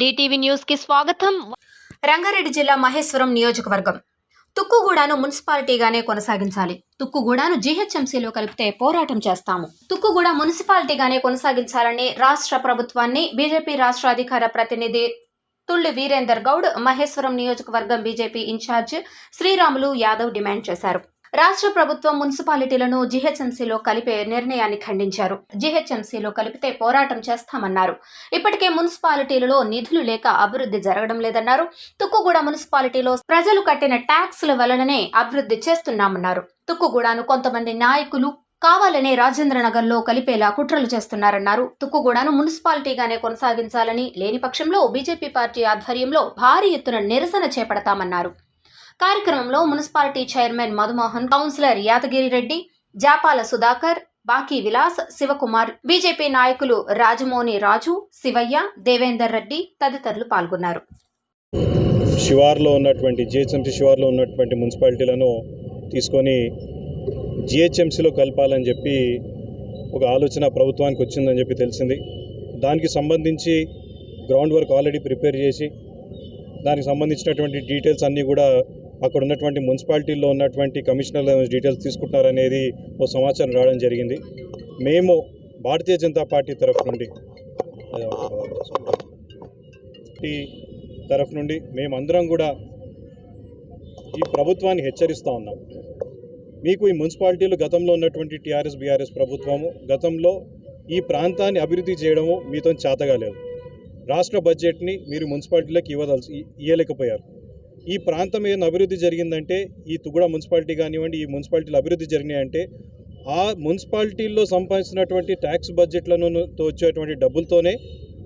DTV న్యూస్కి స్వాగతం. రంగారెడ్డి జిల్లా మహేశ్వరం నియోజకవర్గం. తుక్కుగూడను మున్సిపాలిటీగానే కొనసాగించాలి. తుక్కుగూడను జీహెచ్ఎంసీలో కలిపితే పోరాటం చేస్తాము. తుక్కుగూడ మున్సిపాలిటీగానే కొనసాగించాలని రాష్ట్ర ప్రభుత్వాన్ని బీజేపీ రాష్ట్ర అధికార ప్రతినిధి తుళ్ళు వీరేందర్ గౌడ్ మహేశ్వరం నియోజకవర్గం BJP incharge Sriramulu Yadav demand చేశారు. రాష్ట్ర ప్రభుత్వం మున్సిపాలిటీలను జీహెచ్ఎంసీలో కలిపే నిర్ణయాన్ని ఖండించారు. జీహెచ్ఎంసీలో కలిపితే పోరాటం చేస్తామన్నారు. ఇప్పటికే మున్సిపాలిటీలలో నిధులు లేక అభివృద్ధి జరగడం లేదన్నారు. తుక్కుగూడ మున్సిపాలిటీలో ప్రజలు కట్టిన ట్యాక్స్ల వలననే అభివృద్ధి చేస్తున్నామన్నారు. తుక్కుగూడను కొంతమంది నాయకులు కావాలనే రాజేంద్రనగర్లో కలిపేలా కుట్రలు చేస్తున్నారన్నారు. తుక్కుగూడను మున్సిపాలిటీగానే కొనసాగించాలని లేని పక్షంలో బీజేపీ పార్టీ ఆధ్వర్యంలో భారీ ఎత్తున నిరసన చేపడతామన్నారు. కార్యక్రమంలో municipality chairman Madhumohan councillor Yadagiri Reddy Japala Sudhakar Baki Vilas Shivakumar BJP నాయకులు రాజమోని రాజు శివయ్య దేవేందర్ రెడ్డి తదితరులు పాల్గొన్నారు. శివార్లో ఉన్నటువంటి జిహెచ్ఎంసీ శివార్లో ఉన్నటువంటి మున్సిపాలిటీలను తీసుకొని జిహెచ్ఎంసీలో కలపాలని చెప్పి ఒక ఆలోచన ప్రభుత్వానికి వచ్చిందని చెప్పి తెలిసింది. దానికి సంబంధించి గ్రౌండ్ వర్క్ ఆల్రెడీ ప్రిపేర్ చేసి దానికి సంబంధించినటువంటి డీటెయిల్స్ అన్నీ కూడా అక్కడ ఉన్నటువంటి మున్సిపాలిటీల్లో ఉన్నటువంటి కమిషనర్ల డీటెయిల్స్ తీసుకుంటున్నారనేది ఓ సమాచారం రావడం జరిగింది. మేము భారతీయ జనతా పార్టీ తరఫు నుండి తరఫు నుండి మేమందరం కూడా ఈ ప్రభుత్వాన్ని హెచ్చరిస్తూ ఉన్నాం. మీకు ఈ మున్సిపాలిటీలు గతంలో ఉన్నటువంటి టీఆర్ఎస్ బీఆర్ఎస్ ప్రభుత్వము గతంలో ఈ ప్రాంతాన్ని అభివృద్ధి చేయడము మీతో చేతగాలేదు. రాష్ట్ర బడ్జెట్ని మీరు మున్సిపాలిటీలకు ఇవ్వదలసి ఇవ్వలేకపోయారు ఈ ప్రాంతం ఏదైనా అభివృద్ధి జరిగిందంటే ఈ తుగుడ మున్సిపాలిటీ కానివ్వండి ఈ మున్సిపాలిటీలు అభివృద్ధి జరిగినాయంటే ఆ మున్సిపాలిటీల్లో సంపాదించినటువంటి ట్యాక్స్ బడ్జెట్లను వచ్చేటువంటి డబ్బులతోనే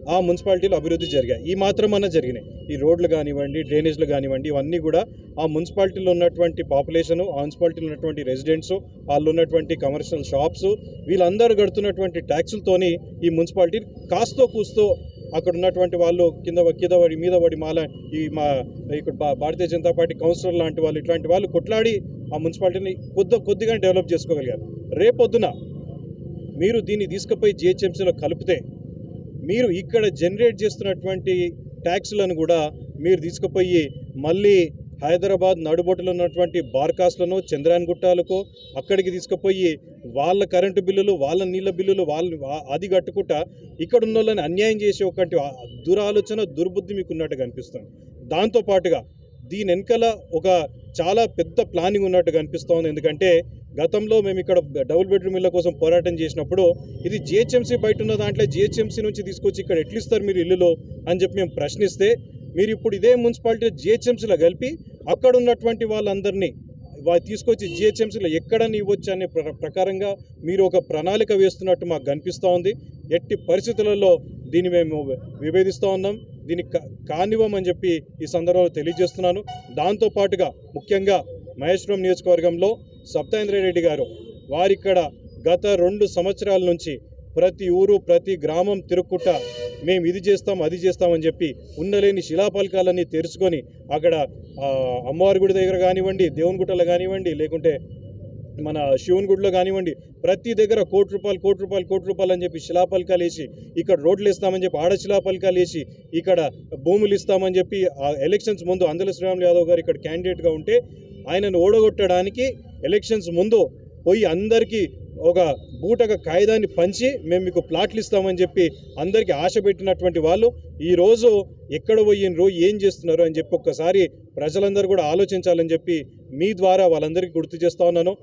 ఆ మున్సిపాలిటీలు అభివృద్ధి జరిగాయి. ఈ మాత్రం అన్న జరిగినాయి. ఈ రోడ్లు కానివ్వండి డ్రైనేజ్లు కానివ్వండి ఇవన్నీ కూడా ఆ మున్సిపాలిటీలో ఉన్నటువంటి పాపులేషను ఆ మున్సిపాలిటీలో ఉన్నటువంటి రెసిడెంట్స్ వాళ్ళు ఉన్నటువంటి కమర్షియల్ షాప్స్ వీళ్ళందరూ కడుతున్నటువంటి ట్యాక్సులతోని ఈ మున్సిపాలిటీ కాస్తో కూస్తో అక్కడ ఉన్నటువంటి వాళ్ళు కింద కింద పడి మీద పడి మాల ఈ మా ఇక్కడ భారతీయ జనతా పార్టీ కౌన్సిలర్ లాంటి వాళ్ళు ఇట్లాంటి వాళ్ళు కొట్లాడి ఆ మున్సిపాలిటీని కొద్ది కొద్దిగా డెవలప్ చేసుకోగలిగారు. రేపొద్దున మీరు దీన్ని తీసుకుపోయి జిహెచ్ఎంసీలో కలిపితే మీరు ఇక్కడ జనరేట్ చేస్తున్నటువంటి ట్యాక్స్లను కూడా మీరు తీసుకుపోయి మళ్ళీ హైదరాబాద్ నడుబొట్టులో ఉన్నటువంటి బార్కాస్లను చంద్రాయన్ గుట్టాలకు అక్కడికి తీసుకుపోయి వాళ్ళ కరెంటు బిల్లులు వాళ్ళ నీళ్ళ బిల్లులు వాళ్ళని అది కట్టుకుంటా ఇక్కడ ఉన్న వాళ్ళని అన్యాయం చేసే ఒకటి దురాలోచన దుర్బుద్ధి మీకు ఉన్నట్టు కనిపిస్తుంది దాంతోపాటుగా దీని వెనకాల ఒక చాలా పెద్ద ప్లానింగ్ ఉన్నట్టు కనిపిస్తోంది. ఎందుకంటే గతంలో మేము ఇక్కడ డబుల్ బెడ్రూమ్ ఇళ్ళ కోసం పోరాటం చేసినప్పుడు ఇది జిహెచ్ఎంసీ బయట ఉన్న దాంట్లో జిహెచ్ఎంసీ నుంచి తీసుకొచ్చి ఇక్కడ ఎట్లు ఇస్తారు మీరు ఇల్లులో అని చెప్పి మేము ప్రశ్నిస్తే మీరు ఇప్పుడు ఇదే మున్సిపాలిటీ జిహెచ్ఎంసీలో కలిపి అక్కడ ఉన్నటువంటి వాళ్ళందరినీ తీసుకొచ్చి జిహెచ్ఎంసీలో ఎక్కడని ఇవ్వచ్చు అనే ప్ర- ప్రకారంగా మీరు ఒక ప్రణాళిక వేస్తున్నట్టు మాకు కనిపిస్తూ ఉంది. ఎట్టి పరిస్థితులలో దీన్ని మేము విభేదిస్తూ ఉన్నాం. దీన్ని కా- కానివ్వమని చెప్పి ఈ సందర్భంలో తెలియజేస్తున్నాను. దాంతోపాటుగా ముఖ్యంగా మహేశ్వరం నియోజకవర్గంలో సప్తేంద్ర రెడ్డి గారు వారిక్కడ గత రెండు సంవత్సరాల నుంచి ప్రతి ఊరు ప్రతి గ్రామం తిరుక్కుంటా మేము ఇది చేస్తాం అది చేస్తామని చెప్పి ఉండలేని శిలాపలకాలన్నీ తెరుచుకొని అక్కడ అమ్మవారి గుడి దగ్గర కానివ్వండి దేవుని గుట్టలో కానివ్వండి లేకుంటే మన శివుని గుడిలో కానివ్వండి ప్రతి దగ్గర కోటి రూపాయలు కోటి రూపాయలు కోటి రూపాయలు అని చెప్పి శిలాపలకాలు వేసి ఇక్కడ రోడ్లు ఇస్తామని చెప్పి ఆడ శిలాపలకాలు వేసి ఇక్కడ భూములు ఇస్తామని చెప్పి ఆ ఎలక్షన్స్ ముందు అందల శ్రీరాములు యాదవ్ గారు ఇక్కడ క్యాండిడేట్గా ఉంటే ఆయనను ఓడగొట్టడానికి ఎలక్షన్స్ ముందు పోయి అందరికీ ఒక బూటక కాగితాన్ని పంచి మేము మీకు ప్లాట్లు ఇస్తామని చెప్పి అందరికీ ఆశ పెట్టినటువంటి వాళ్ళు ఈరోజు ఎక్కడ పోయినరు ఏం చేస్తున్నారు అని చెప్పి ఒక్కసారి ప్రజలందరూ కూడా ఆలోచించాలని చెప్పి మీ ద్వారా వాళ్ళందరికీ గుర్తు చేస్తా ఉన్నాను.